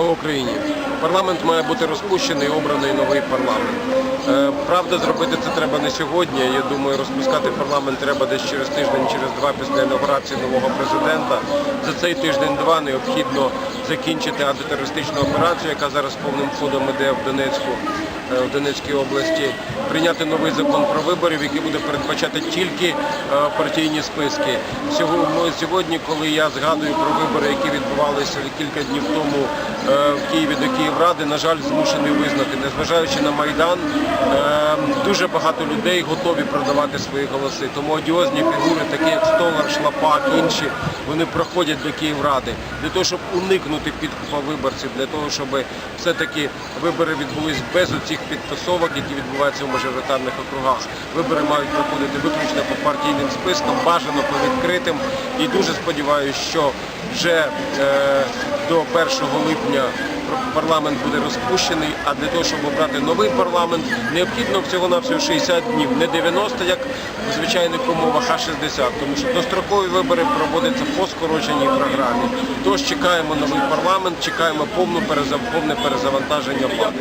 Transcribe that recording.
Україні. Парламент має бути розпущений, обраний новий парламент. Е, Правда, зробити це треба не сьогодні. Я думаю, розпускати парламент треба десь через тиждень, через два після інаугурації нового президента. За цей тиждень-два необхідно закінчити антитерористичну операцію, яка зараз повним ходом іде в Донецьку, е, в Донецькій області, прийняти новий закон про виборів, який буде передбачати тільки е, партійні списки. Сьогодні, коли я згадую про вибори, які відбувалися кілька днів тому е, в Києві до Київради, на жаль, змушений визнати, незважаючи на Майдан, дуже багато людей готові продавати свої голоси. Тому одіозні фігури, такі як Столар, Шлапак, інші, вони проходять до Київради для того, щоб уникнути підкупа виборців, для того, щоб все-таки вибори відбулись без оцих підтасовок, які відбуваються в мажоритарних округах. Вибори мають проходити виключно по партійним спискам, бажано по відкритим. І дуже сподіваюся, що вже е, до 1 липня парламент буде розпущений, а для того, щоб обрати новий парламент, необхідно всього-навсього 60 днів, не 90, як в звичайних умовах, а 60, тому що дострокові вибори проводяться по скороченій програмі. Тож чекаємо новий парламент, чекаємо повну повне перезавантаження влади.